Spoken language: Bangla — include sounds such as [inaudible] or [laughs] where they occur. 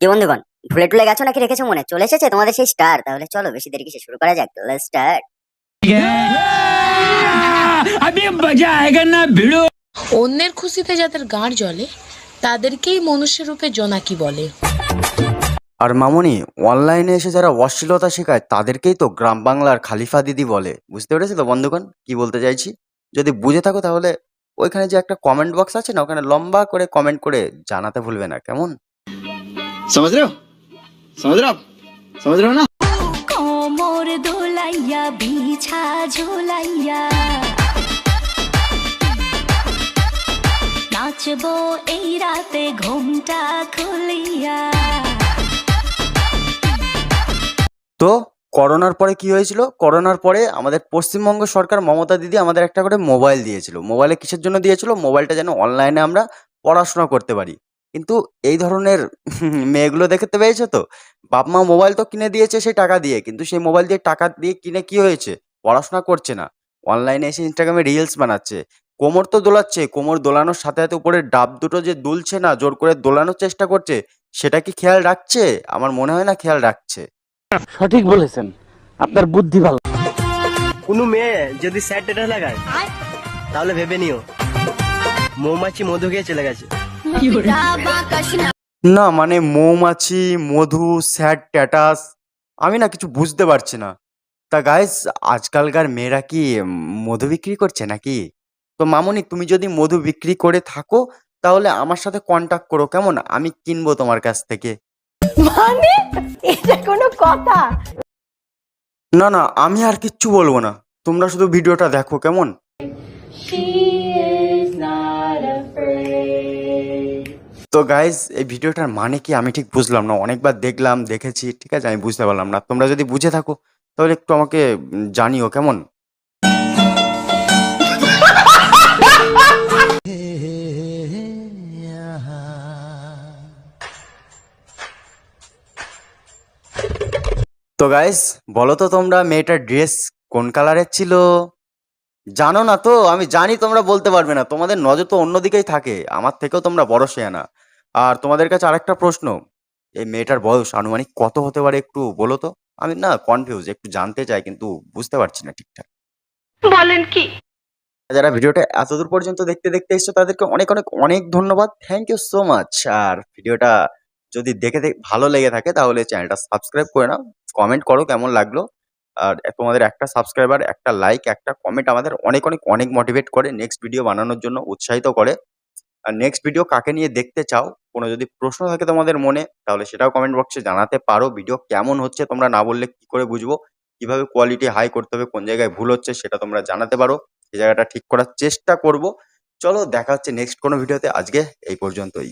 কি বন্ধুগণ ভুলে টুলে গেছো নাকি রেখেছো মনে? চলে এসেছে তোমাদের সেই স্টার তাহলে চলো বেশি দেরি কিসে? শুরু করা যাক লেটস স্টার্ট আমি মজা আয়েগা না ভিড়ো। অন্যের খুশিতে যাদের গাঁড় জ্বলে তাদেরকেই মনুষ্য রূপে জোনাকি বলে। আর মামনি অনলাইনে এসে যারা অশ্লীলতা শেখায় তাদেরকেই তো গ্রাম বাংলার খালিফা দিদি বলে। বুঝতে পেরেছ তো বন্ধুগণ কি বলতে চাইছি? যদি বুঝে থাকো তাহলে ওইখানে যে একটা কমেন্ট বক্স আছে না ওখানে লম্বা করে কমেন্ট করে জানাতে ভুলবে না কেমন? समझ रहे हो समझ रहे हो आप समझ रहे हो ना কোমর দোলাইয়া বিছা ঝোলাইয়া নাচবো এই রাতে ঘুমটা খুলিয়া তো করোনার পরে কি হয়েছিল করোনার পরে আমাদের পশ্চিমবঙ্গ সরকার মমতা দিদি আমাদের একটা করে মোবাইল দিয়েছিল মোবাইলে কিসের জন্য দিয়েছিল মোবাইলটা যেন অনলাইনে আমরা পড়াশোনা করতে পারি কিন্তু এই ধরনের [laughs] মেয়েগুলো দেখতে পেয়েছ তো? বাপ মা মোবাইল তো কিনে দিয়েছে সেই টাকা দিয়ে কিন্তু সেই মোবাইল দিয়ে টাকা দিয়ে কিনে কি হয়েছে? পড়াশোনা করছে না। অনলাইনে এসে ইনস্টাগ্রামে রিলস বানাচ্ছে। কোমর তো দোলাচ্ছে কোমর দোলানোর সাথে সাথে উপরে ডাব দুটো যে দুলছে না জোর করে দোলানোর চেষ্টা করছে সেটা কি খেয়াল রাখছে? আমার মনে হয় না খেয়াল রাখছে। সঠিক বলেছেন। আপনার বুদ্ধি ভালো। কোনো মেয়ে যদি স্যাড টেটাস লাগায় তাহলে ভেবে নিও। মৌমাছি মধু খেয়ে চলে গেছে। না মানে মৌমাছি মধু স্যাড ট্যাটাস আমি না কিছু বুঝতে পারছি না। তা গাইস আজকালকার মেয়েরা কি মধু বিক্রি করছে নাকি? তো মামনি তুমি যদি মধু বিক্রি করে থাকো তাহলে আমার সাথে কন্টাক্ট করো কেমন? আমি কিনবো তোমার কাছ থেকে। মানে? এটা কোনো কথা? না না আমি আর কিচ্ছু বলব না। তোমরা শুধু ভিডিওটা দেখো কেমন? তো গাইজ এই ভিডিওটার মানে কি আমি ঠিক বুঝলাম না। অনেকবার দেখলাম, দেখেছি, ঠিক আছে? আমি বুঝতে পারলাম না। তোমরা যদি বুঝে থাকো, তাহলে একটু আমাকে জানিও, কেমন? তো গাইস বলো তো তোমরা, মেয়েটার ড্রেস কোন কালারের ছিল? জানো না তো আমি জানি তোমরা বলতে পারবে না। তোমাদের নজর তো অন্যদিকেই থাকে আমার থেকেও তোমরা বড় শেয়ানা আর তোমাদের কাছে আরেকটা প্রশ্ন এই মেয়েটার বয়স আনুমানিক কত হতে পারে একটু বলো তো? আমি না কনফিউজ একটু জানতে চাই কিন্তু বুঝতে পারছি না ঠিকঠাক। বলেন কি? যারা ভিডিওটা এতদূর পর্যন্ত দেখতে দেখতে এসছো তাদেরকে অনেক অনেক অনেক ধন্যবাদ। থ্যাংক ইউ সো মাচ আর ভিডিওটা যদি দেখে দেখে ভালো লেগে থাকে তাহলে চ্যানেলটা সাবস্ক্রাইব করে নাও। কমেন্ট করো কেমন লাগল। আর তোমাদের একটা সাবস্ক্রাইবার একটা লাইক একটা কমেন্ট আমাদের অনেক অনেক অনেক মোটিভেট করে নেক্সট ভিডিও বানানোর জন্য উৎসাহিত করে। আর নেক্সট ভিডিও কাকে নিয়ে দেখতে চাও, কোনো যদি প্রশ্ন থাকে তোমাদের মনে, তাহলে সেটাও কমেন্ট বক্সে জানাতে পারো। ভিডিও কেমন হচ্ছে তোমরা না বললে কি করে বুঝব? কীভাবে কোয়ালিটি হাই করতে হবে, কোন জায়গায় ভুল হচ্ছে সেটা তোমরা জানাতে পারো। সেই জায়গাটা ঠিক করার চেষ্টা করব। চলো দেখা হচ্ছে নেক্সট কোনো ভিডিওতে আজকে এই পর্যন্তই।